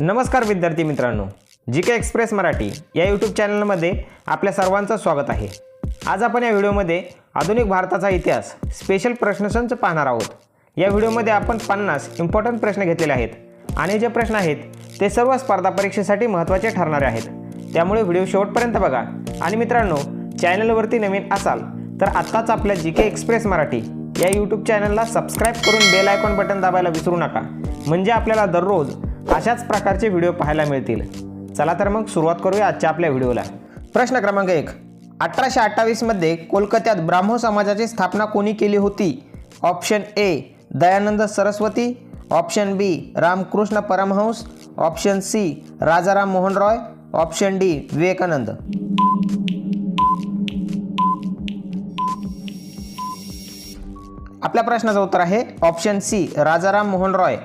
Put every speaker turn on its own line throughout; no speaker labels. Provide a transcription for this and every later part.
नमस्कार विद्यार्थी मित्रांनो जी के एक्सप्रेस मराठी या यूट्यूब चॅनलमध्ये आपल्या सर्वांचं स्वागत आहे. आज आपण या व्हिडिओमध्ये आधुनिक भारताचा इतिहास स्पेशल प्रश्नसंच पाहणार आहोत. या व्हिडिओमध्ये आपण पन्नास इम्पॉर्टंट प्रश्न घेतलेले आहेत आणि जे प्रश्न आहेत ते सर्व स्पर्धा परीक्षेसाठी महत्त्वाचे ठरणारे आहेत. त्यामुळे व्हिडिओ शेवटपर्यंत बघा. आणि मित्रांनो चॅनलवरती नवीन असाल तर आत्ताच आपल्या जी के एक्सप्रेस मराठी या यूट्यूब चॅनलला सबस्क्राईब करून बेल आयकॉन बटन दाबायला विसरू नका. म्हणजे आपल्याला दररोज अशाच प्रकारचे व्हिडिओ पाहायला मिळतील. चला तर मग सुरुवात करूया आजच्या आपल्या व्हिडिओला. प्रश्न क्रमांक एक. अठराशे अठ्ठावीसमध्ये कोलकात्यात ब्राह्मो समाजाची स्थापना कोणी केली होती? Option A Dayanand Saraswati. Option B Ramakrishna Paramhansa. Option C Rajaram Mohan Roy. Option D Vivekananda. आपल्या प्रश्नाचं उत्तर आहे ऑप्शन सी राजाराम मोहन रॉय.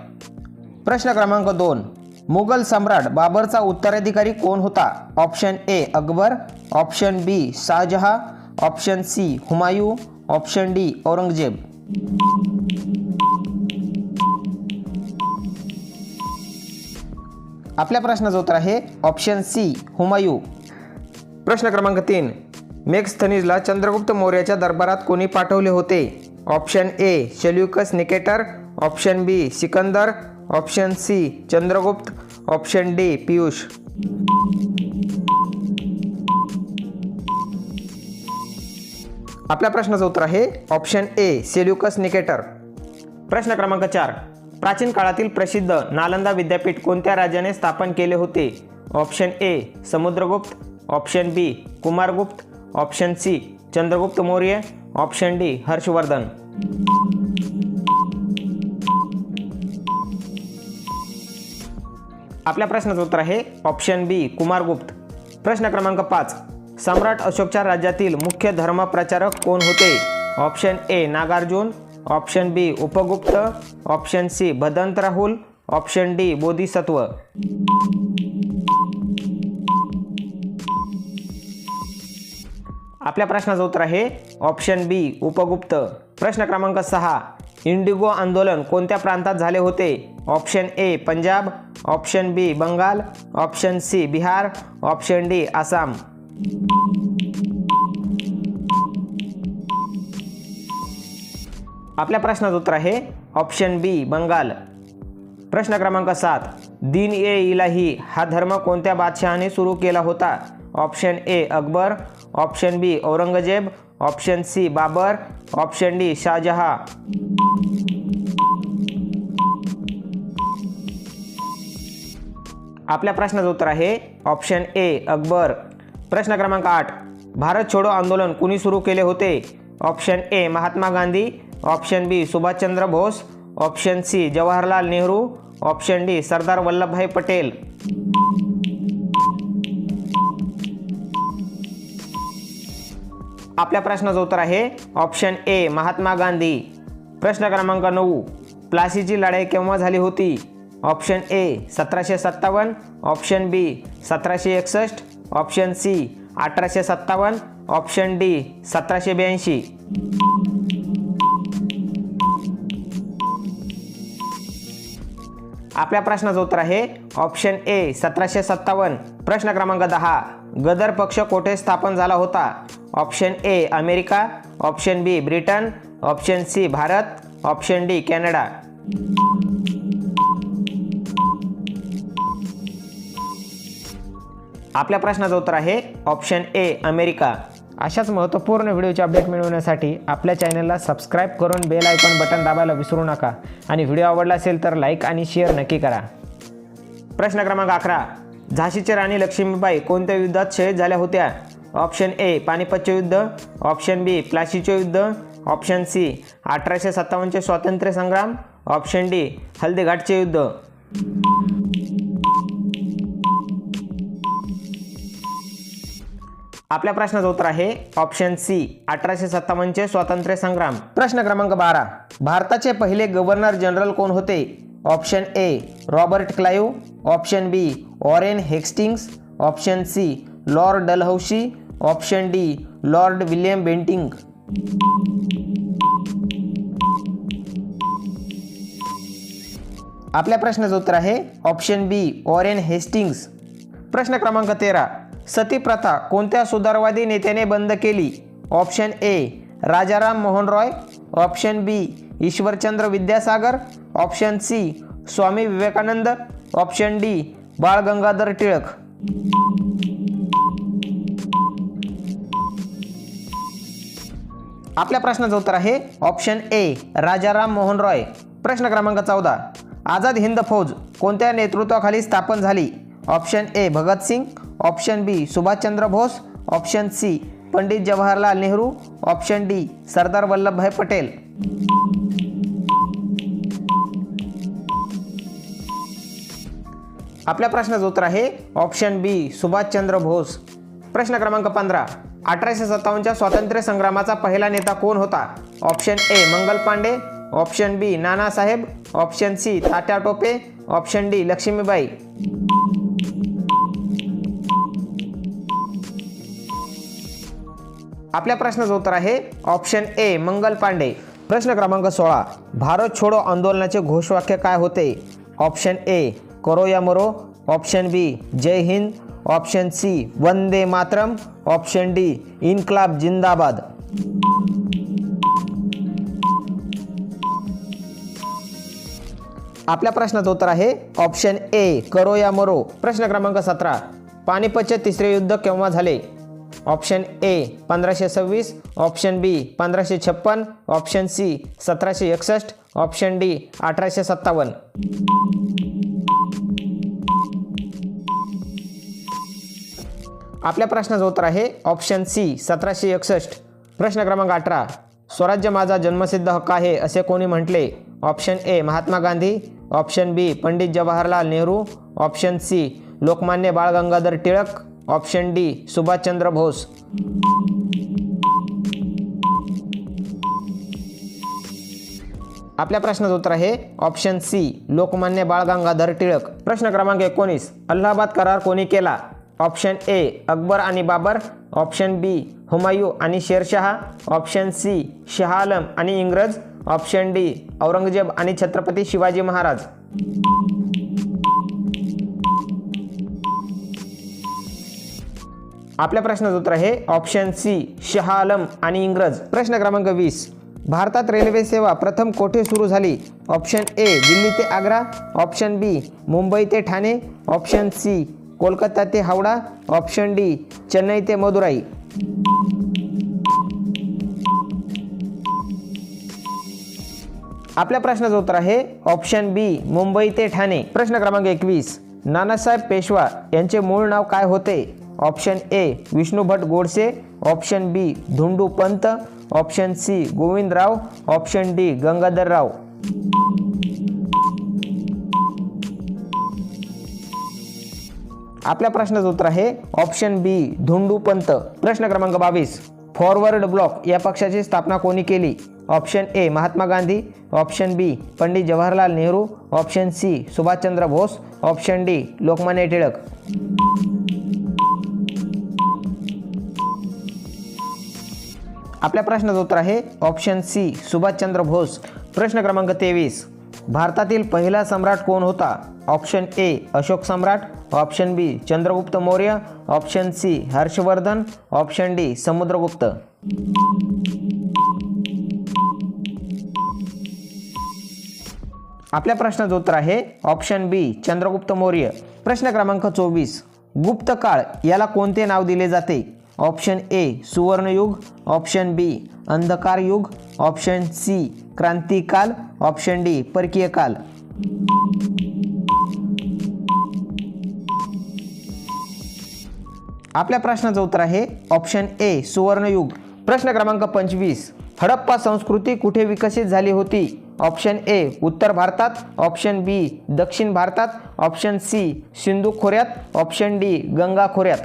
प्रश्न क्रमांक दोन. मुघल सम्राट बाबरचा उत्तराधिकारी कोण होता? Option A Akbar. Option B Shahjahan. Option C Humayun. Option D Aurangzeb. आपल्या प्रश्नाचं उत्तर आहे ऑप्शन सी हुमायूं. प्रश्न क्रमांक तीन. मेघस्थनीजला चंद्रगुप्त मौर्याच्या दरबारात कोणी पाठवले होते? Option A Seleucus Nicator. Option B Sikandar. Option C Chandragupta. Option D Piyush. आपल्या प्रश्नाचं उत्तर आहे ऑप्शन ए सेल्युकस निकेटर. प्रश्न क्रमांक चार प्राचीन काळातील प्रसिद्ध नालंदा विद्यापीठ कोणत्या राजाने स्थापन केले होते? Option A Samudragupta. Option B Kumaragupta. Option C Chandragupta Maurya. Option D Harshavardhana. आपल्या प्रश्नाचं उत्तर आहे ऑप्शन बी कुमारगुप्त. प्रश्न क्रमांक पाच सम्राट अशोकच्या राज्यातील मुख्य धर्मप्रचारक कोण होते? Option A Nagarjun. Option B Upagupta. Option C Bhadant Rahul. Option D Bodhisattva. आपल्या प्रश्नाचं उत्तर आहे ऑप्शन बी उपगुप्त. प्रश्न क्रमांक सहा इंडिगो आंदोलन कोणत्या प्रांतात झाले होते? Option A Punjab option B Bengal option C Bihar option D Assam. आपल्या प्रश्नाचं उत्तर आहे ऑप्शन बी बंगाल. प्रश्न क्रमांक सात दिन ए इलाही हा धर्म कोणत्या बादशहाने सुरू केला होता? Option A Akbar option B Aurangzeb option C Babur option D Shahjahan. आपल्या प्रश्नाचं उत्तर आहे ऑप्शन ए अकबर. प्रश्न क्रमांक आठ. भारत छोडो आंदोलन कुणी सुरू केले होते? Option A Mahatma Gandhi. Option B Subhashchandra Bose. Option C Jawaharlal Nehru. Option D Sardar Vallabhbhai Patel. आपल्या प्रश्नाचं उत्तर आहे ऑप्शन ए महात्मा गांधी. प्रश्न क्रमांक नऊ. प्लासीची लढाई केव्हा झाली होती? ऑप्शन ए सतराशे सत्तावन्न. ऑप्शन बी सतराशे एकसष्ट. ऑप्शन सी अठराशे सत्तावन्न. ऑप्शन डी सतराशे ब्याऐंशी. आपल्या प्रश्नाचं उत्तर आहे ऑप्शन ए सतराशे सत्तावन्न. प्रश्न क्रमांक दहा. गदर पक्ष कोठे स्थापन झाला होता? Option A America. Option B Britain option C Bharat option D Canada आपल्या प्रश्नाचं उत्तर आहे ऑप्शन ए अमेरिका अशाच महत्त्वपूर्ण व्हिडिओचे अपडेट मिळवण्यासाठी आपल्या चॅनलला सबस्क्राईब करून बेल आयकॉन बटन दाबायला विसरू नका. आणि व्हिडिओ आवडला असेल तर लाईक आणि शेअर नक्की करा. प्रश्न क्रमांक अकरा. झाशीची राणी लक्ष्मीबाई कोणत्या युद्धात शहीद झाल्या होत्या? ऑप्शन ए पानिपतचे युद्ध. ऑप्शन बी प्लाशीचे युद्ध. ऑप्शन सी अठराशे सत्तावन्नचे स्वातंत्र्य संग्राम. ऑप्शन डी हल्दीघाटचे युद्ध. आपल्या प्रश्नाचं उत्तर आहे ऑप्शन सी अठराशे सत्तावन्नचे स्वातंत्र्य संग्राम. प्रश्न क्रमांक बारा भारताचे पहिले गव्हर्नर जनरल कोण होते? Option A Robert Clive option B Warren Hastings option C Lord Dalhousie. Option D Lord William Bentinck. आपल्या प्रश्नाचं उत्तर आहे ऑप्शन बी ऑरेन हेस्टिंग्स. प्रश्न क्रमांक तेरा सती प्रथा कोणत्या सुधारवादी नेत्याने बंद केली? Option A Rajaram Mohan Roy. Option B Ishwarchandra Vidyasagar. Option C Swami Vivekananda. Option D Bal Gangadhar Tilak. आपल्या प्रश्नाचं उत्तर आहे ऑप्शन ए राजाराम मोहन रॉय. प्रश्न क्रमांक चौदा आझाद हिंद फौज कोणत्या नेतृत्वाखाली स्थापन झाली? Option A Bhagatsingh option B Subhashchandra Bose. Option C Pandit Jawaharlal Nehru. Option D Sardar Vallabhbhai Patel. आपल्या प्रश्नाचं उत्तर आहे ऑप्शन बी सुभाषचंद्र बोस. प्रश्न क्रमांक पंधरा अठराशे सत्तावन्नच्या स्वातंत्र्य संग्रामाचा पहिला नेता कोण होता? Option A Mangal Pandey. Option B Nanasaheb. Option C Tatya Tope. Option D Lakshmibai. आपल्या प्रश्नाचं उत्तर आहे ऑप्शन ए मंगल पांडे. प्रश्न क्रमांक सोळा भारत छोडो आंदोलनाचे घोषवाक्य काय होते? ऑप्शन ए करो या मरो. ऑप्शन बी जय हिंद. ऑप्शन सी वंदे मातरम. ऑप्शन डी इन्क्लाब जिंदाबाद. आपल्या प्रश्नाचं उत्तर आहे ऑप्शन ए करो या मरो. प्रश्न क्रमांक सतरा पानिपतचे तिसरे युद्ध केव्हा झाले? ऑप्शन ए पंधराशे सव्वीस. ऑप्शन बी पंधराशे छप्पन. ऑप्शन सी सतराशे एकसष्ट. ऑप्शन डी अठराशे सत्तावन्न. आपल्या प्रश्नाचं उत्तर आहे ऑप्शन सी सतराशे एकसष्ट. प्रश्न क्रमांक अठरा. स्वराज्य माझा जन्मसिद्ध हक्क आहे असे कोणी म्हटले? Option A Mahatma Gandhi. Option B Pandit Jawaharlal Nehru. Option C Lokmanya Bal Gangadhar Tilak. Option D Subhashchandra Bose. आपल्या प्रश्नाचं उत्तर आहे ऑप्शन सी लोकमान्य बाळ गंगाधर टिळक. प्रश्न क्रमांक एकोणीस अल्लाहाबाद करार कोणी केला? ऑप्शन ए अकबर आणि बाबर ऑप्शन बी हुमायू आणि शेरशहा ऑप्शन सी शहा आलम आणि इंग्रज ऑप्शन डी औरंगजेब आणि छत्रपती शिवाजी महाराज. आपल्या प्रश्नाचं उत्तर आहे ऑप्शन सी शहा आलम आणि इंग्रज. प्रश्न क्रमांक वीस. भारतात रेल्वे सेवा प्रथम कोठे सुरू झाली? ऑप्शन ए दिल्ली ते आग्रा ऑप्शन बी मुंबई ते ठाणे ऑप्शन सी कोलकाता ते हावडा ऑप्शन डी चेन्नई ते मदुराई. आपल्या प्रश्नाचं उत्तर आहे ऑप्शन बी मुंबई ते ठाणे. प्रश्न क्रमांक एकवीस नानासाहेब पेशवा यांचे मूळ नाव काय होते? Option A Vishnu Bhat Godse option B Dhondu Pant option C Govindrao option D Gangadharrao. आपल्या प्रश्नाचं उत्तर आहे ऑप्शन बी धोंडू पंत. प्रश्न क्रमांक बावीस फॉरवर्ड ब्लॉक या पक्षाची स्थापना कोणी केली? Option A Mahatma Gandhi option B Pandit Jawaharlal Nehru option C Subhashchandra Bose option D Lokmanya Tilak. आपल्या प्रश्नाचं उत्तर आहे ऑप्शन सी सुभाषचंद्र बोस. प्रश्न क्रमांक तेवीस भारतातील पहिला सम्राट कोण होता? Option A Ashok Samrat option B Chandragupta Maurya. Option C Harshavardhana. Option D Samudragupta. आपल्या प्रश्नाचं उत्तर आहे ऑप्शन बी चंद्रगुप्त मौर्य. प्रश्न क्रमांक चोवीस गुप्त काळ याला कोणते नाव दिले जाते? ऑप्शन ए सुवर्णयुग. ऑप्शन बी अंधकार युग ऑप्शन सी क्रांतिकाल. ऑप्शन डी परकीय काल. आपल्या प्रश्नाचं उत्तर आहे ऑप्शन ए सुवर्णयुग. प्रश्न क्रमांक पंचवीस हडप्पा संस्कृती कुठे विकसित झाली होती? ऑप्शन ए उत्तर भारतात. ऑप्शन बी दक्षिण भारतात. ऑप्शन सी सिंधू खोऱ्यात. ऑप्शन डी गंगा खोऱ्यात.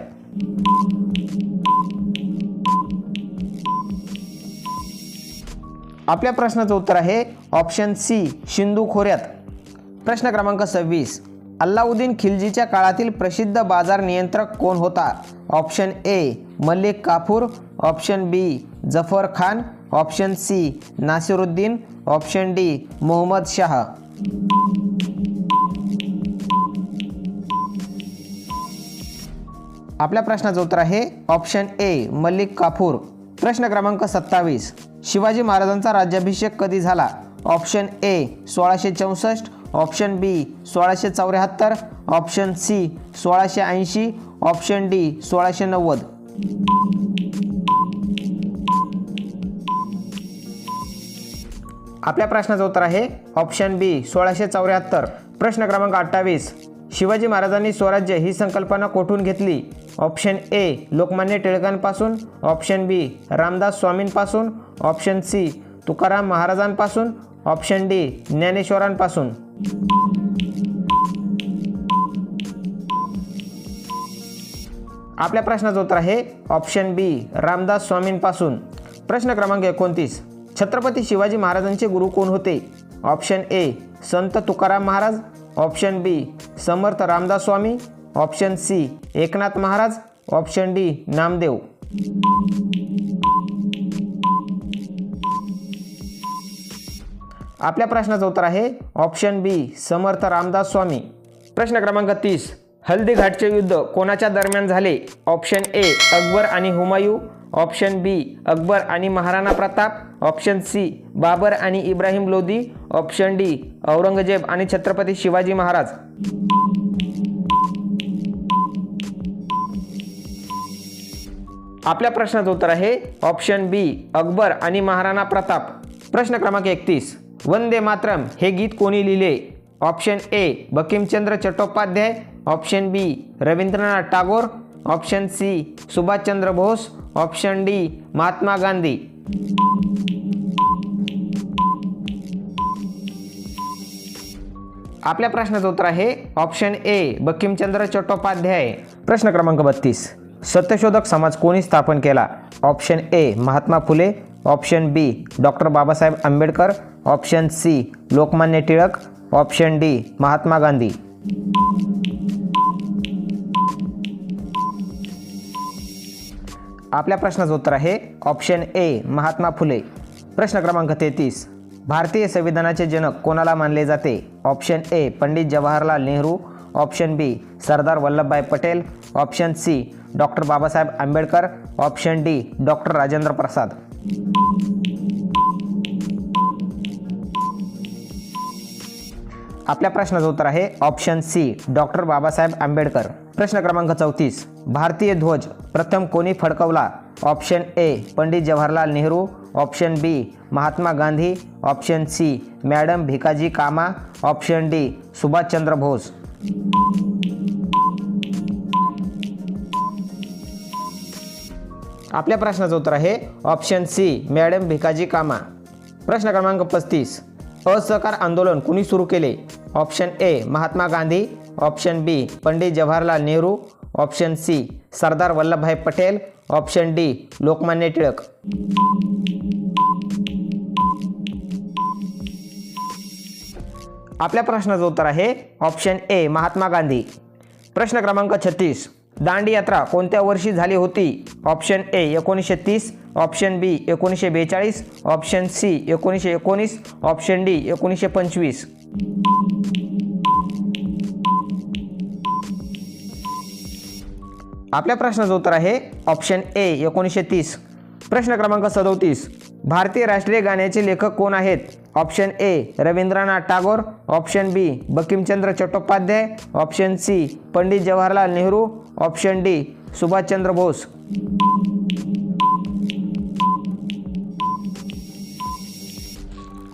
आपल्या प्रश्नाचं उत्तर आहे ऑप्शन सी सिंधू खोऱ्यात. प्रश्न क्रमांक सव्वीस अल्लाउद्दीन खिलजीच्या काळातील प्रसिद्ध बाजार नियंत्रक कोण होता? Option A Malik Kafur. Option B Zafar Khan. Option C Nasiruddin. Option D Mohammad Shah. आपल्या प्रश्नाचं उत्तर आहे ऑप्शन ए मलिक काफूर. प्रश्न क्रमांक सत्तावीस. शिवाजी महाराजांचा राज्याभिषेक कधी झाला? ऑप्शन ए सोळाशे चौसष्ट. ऑप्शन बी सोळाशे चौऱ्याहत्तर ऑप्शन सी सोळाशे ऐंशी ऑप्शन डी सोळाशे नव्वद. आपल्या प्रश्नाचं उत्तर आहे ऑप्शन बी सोळाशे चौऱ्याहत्तर. प्रश्न क्रमांक अठ्ठावीस. शिवाजी महाराजांनी स्वराज्य ही संकल्पना कोठून घेतली? ऑप्शन ए लोकमान्य टिळकांपासून ऑप्शन बी रामदास स्वामींपासून ऑप्शन सी तुकाराम महाराजांपासून ऑप्शन डी ज्ञानेश्वरांपासून. आपल्या प्रश्नाचं उत्तर आहे ऑप्शन बी रामदास स्वामींपासून. प्रश्न क्रमांक एकोणतीस छत्रपती शिवाजी महाराजांचे गुरु कोण होते? Option A Sant Tukaram Maharaj. Option B Samarth Ramdas Swami. Option C Eknath Maharaj. Option D Namdev. आपल्या प्रश्नाचं उत्तर आहे ऑप्शन बी समर्थ रामदास स्वामी. प्रश्न क्रमांक तीस हल्दीघाटचे युद्ध कोणाच्या दरम्यान झाले? ऑप्शन ए अकबर आणि हुमायू. ऑप्शन बी अकबर आणि महाराणा प्रताप. ऑप्शन सी बाबर आणि इब्राहिम लोदी. ऑप्शन डी औरंगजेब आणि छत्रपती शिवाजी महाराज. आपल्या प्रश्नाचं उत्तर आहे ऑप्शन बी अकबर आणि महाराणा प्रताप. प्रश्न क्रमांक एकतीस वंदे मातरम. हे गीत कोणी लिहिले? Option A Bankimchandra Chattopadhyay. Option B Rabindranath Tagore. Option C Subhashchandra Bose. Option D Mahatma Gandhi. आपल्या प्रश्नाचं उत्तर आहे ऑप्शन ए बकिमचंद्र चट्टोपाध्याय. प्रश्न क्रमांक बत्तीस. सत्यशोधक समाज कोणी स्थापन केला? Option A Mahatma Phule. Option B doctor Babasaheb Ambedkar. Option C Lokmanya Tilak. Option D Mahatma Gandhi. आपल्या प्रश्नाचं उत्तर आहे ऑप्शन ए महात्मा फुले. प्रश्न क्रमांक तेहतीस भारतीय संविधानाचे जनक कोणाला मानले जाते? Option A Pandit Jawaharlal Nehru. Option B Sardar Vallabhbhai Patel. Option C doctor Babasaheb Ambedkar. Option D doctor Rajendra Prasad. आपल्या प्रश्नाचं उत्तर आहे option C doctor Babasaheb Ambedkar. प्रश्न क्रमांक चौतीस. भारतीय ध्वज प्रथम कोणी फडकवला? Option A Pandit Jawaharlal Nehru. Option B Mahatma Gandhi. Option C madam Bhikaji Cama. Option D Subhashchandra Bose. आपल्या प्रश्नाचं उत्तर आहे ऑप्शन सी मॅडम भिकाजी कामा. प्रश्न क्रमांक पस्तीस असहकार आंदोलन कुणी सुरू केले? Option A Mahatma Gandhi option B Pandit Jawaharlal Nehru option C Sardar Vallabhbhai Patel option D Lokmanya Tilak. आपल्या प्रश्नाचं उत्तर आहे ऑप्शन ए महात्मा गांधी. प्रश्न क्रमांक छत्तीस दांडी यात्रा कोणत्या वर्षी झाली होती? ऑप्शन ए एकोणीसशे तीस ऑप्शन बी एकोणीसशे बेचाळीस ऑप्शन सी एकोणीसशे एकोणीस ऑप्शन डी एकोणीसशे पंचवीस. आपल्या प्रश्नाचं उत्तर आहे ऑप्शन ए एकोणीसशे तीस. प्रश्न क्रमांक सदोतीस. भारतीय राष्ट्रीय गाण्याचे लेखक कोण आहेत? Option A Rabindranath Tagore. Option B Bankimchandra Chattopadhyay. Option C Pandit Jawaharlal Nehru. Option D Subhashchandra Bose.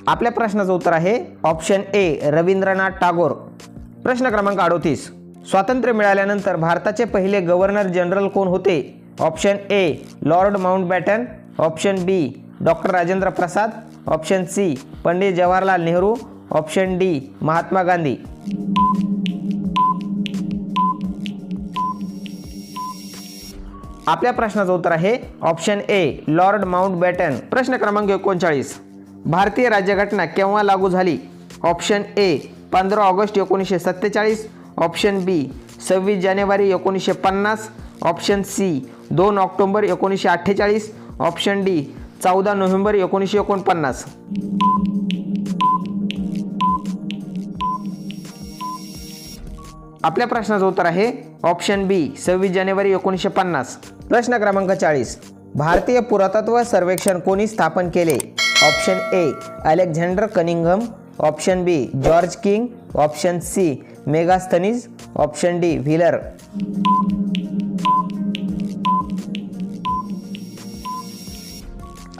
आपल्या प्रश्नाचं उत्तर आहे ऑप्शन ए रवींद्रनाथ टागोर. प्रश्न क्रमांक अडोतीस. स्वातंत्र्य मिळाल्यानंतर भारताचे पहिले गव्हर्नर जनरल कोण होते? Option A Lord Mountbatten option B doctor Rajendra Prasad option C Pandit Jawaharlal Nehru option D Mahatma Gandhi. आपल्या प्रश्नाचं उत्तर आहे option A Lord Mountbatten प्रश्न क्रमांक एकोणचाळीस. भारतीय राज्यघटना केव्हा लागू झाली? ऑप्शन ए पंधरा ऑगस्ट एकोणीसशे सत्तेचाळीस. ऑप्शन बी सव्वीस जानेवारी एकोणीसशे पन्नास. ऑप्शन सी दोन ऑक्टोंबर एकोणीसशे अठ्ठेचाळीस. ऑप्शन डी चौदा नोव्हेंबर एकोणीसशे एकोणपन्नास. आपल्या प्रश्नाचं उत्तर आहे ऑप्शन बी सव्वीस जानेवारी एकोणीसशे पन्नास. प्रश्न क्रमांक चाळीस. भारतीय पुरातत्व सर्वेक्षण कोणी स्थापन केले? Option A Alexander Cunningham option B George King. Option C Megasthenes. Option D Wheeler.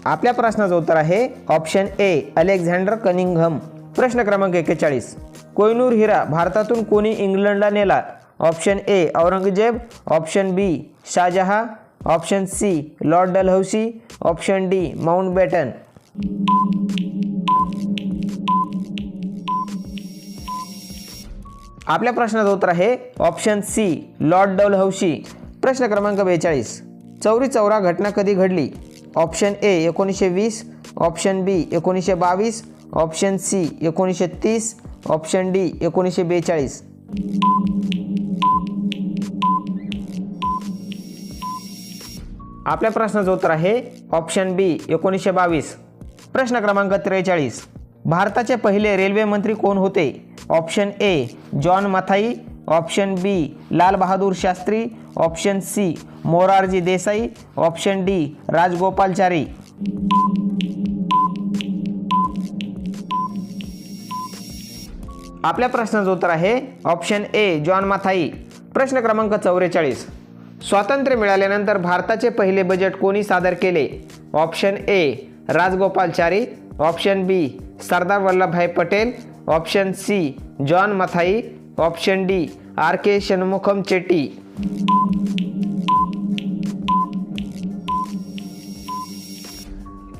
आपल्या प्रश्नाचं उत्तर आहे ऑप्शन ए अलेक्झांडर कनिंगहम प्रश्न क्रमांक एक्केचाळीस. कोयनूर हिरा भारतातून कोणी इंग्लंडला नेला? Option A Aurangzeb. Option B Shahjahan. Option C Lord Dalhousie. Option D Mountbatten. आपल्या प्रश्नाचं उत्तर आहे ऑप्शन सी लॉर्ड डलहौसी. प्रश्न क्रमांक बेचाळीस. चौरी चौरा घटना कधी घडली? ऑप्शन ए एकोणीसशे वीस ऑप्शन बी एकोणीसशे बावीस ऑप्शन सी एकोणीसशे तीस ऑप्शन डी एकोणीसशे बेचाळीस. आपल्या प्रश्नाचं उत्तर आहे ऑप्शन बी एकोणीसशे बावीस. प्रश्न क्रमांक त्रेचाळीस. भारताचे पहिले रेल्वे मंत्री कोण होते? Option A John Mathai option B Lal Bahadur Shastri option C Morarji Desai. Option D Rajagopalachari आपल्या प्रश्नाचं उत्तर आहे ऑप्शन ए जॉन माथाई. प्रश्न क्रमांक चौवेचाळीस. स्वातंत्र्य मिळाल्यानंतर भारताचे पहिले बजेट कोणी सादर केले? Option A Rajagopalachari option B Sardar Vallabhbhai Patel. Option C John Mathai. Option D R K Shanmukham Chetty.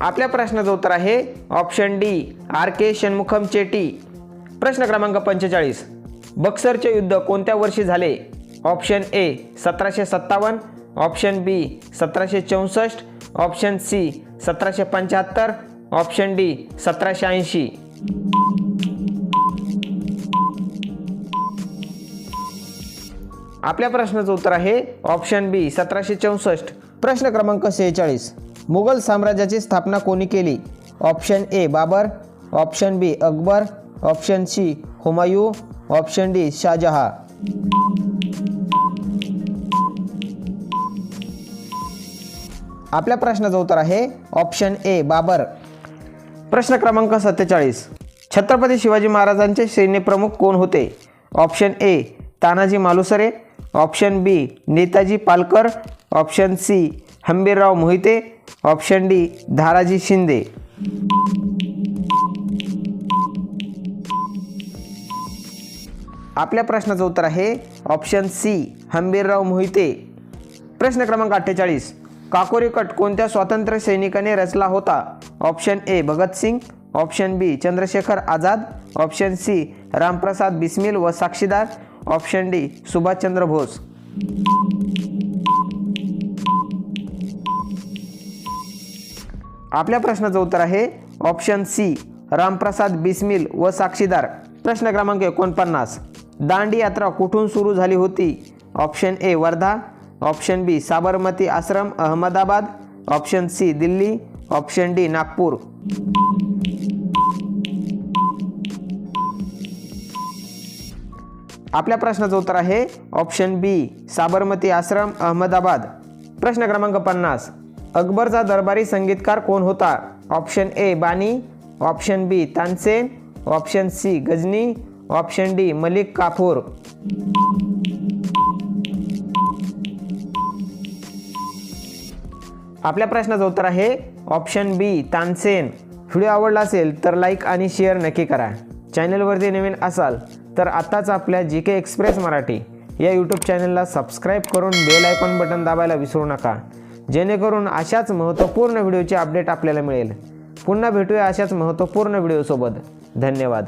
आपल्या प्रश्नाचं उत्तर आहे option D R K Shanmukham Chetty. प्रश्न क्रमांक पंचेचाळीस. बक्सरचे युद्ध कोणत्या वर्षी झाले? ऑप्शन ए सतराशे सत्तावन्न. ऑप्शन बी सतराशे चौसष्ट. ऑप्शन सी सतराशे पंच्याहत्तर. ऑप्शन डी सतराशे ऐंशी. आपल्या प्रश्नाचं उत्तर आहे ऑप्शन बी सतराशे चौसष्ट. प्रश्न क्रमांक सेहेचाळीस. मुघल साम्राज्याची स्थापना कोणी केली? Option A Babur. Option B Akbar. Option C Humayun. Option D Shahjahan. आपल्या प्रश्नाचं उत्तर आहे ऑप्शन ए बाबर. प्रश्न क्रमांक सत्तेचाळीस. छत्रपती शिवाजी महाराजांचे सैन्यप्रमुख कोण होते? Option A Tanaji Malusare. Option B Netaji Palkar. Option C Hambirrao Mohite. Option D Dharaji Shinde. आपल्या प्रश्नाचं उत्तर आहे ऑप्शन सी हंबीरराव मोहिते. प्रश्न क्रमांक अठ्ठेचाळीस काकोरी कट कोणत्या स्वातंत्र्य सैनिकाने रचला होता? Option A Bhagatsingh option B Chandrashekhar Azad. Option C Ramprasad Bismil व साक्षीदार. Option D Subhashchandra Bose. आपल्या प्रश्नाचं उत्तर आहे ऑप्शन सी. रामप्रसाद बिस्मिल व साक्षीदार. प्रश्न क्रमांक एकोणपन्नास. दांडी यात्रा कुठून सुरू झाली होती? Option A Wardha. Option B Sabarmati Ashram Ahmedabad. Option C Delhi. Option D Nagpur. आपल्या प्रश्नाचं उत्तर आहे ऑप्शन बी साबरमती आश्रम अहमदाबाद. प्रश्न क्रमांक पन्नास. अकबरचा दरबारी संगीतकार कोण होता? Option A Bani. Option B Tansen. Option C Ghazni. Option D Malik Kafur. आपल्या प्रश्नाचं उत्तर आहे ऑप्शन बी तानसेन. व्हिडिओ आवडला असेल तर लाईक आणि शेअर नक्की करा. चॅनलवरती नवीन असाल तर आत्ताच आपल्या जी के एक्सप्रेस मराठी या यूट्यूब चॅनलला सबस्क्राईब करून बेल आयकॉन बटन दाबायला विसरू नका. जेणेकरून अशाच महत्त्वपूर्ण व्हिडिओचे अपडेट आपल्याला मिळेल. पुन्हा भेटूया अशाच महत्त्वपूर्ण व्हिडिओसोबत. धन्यवाद.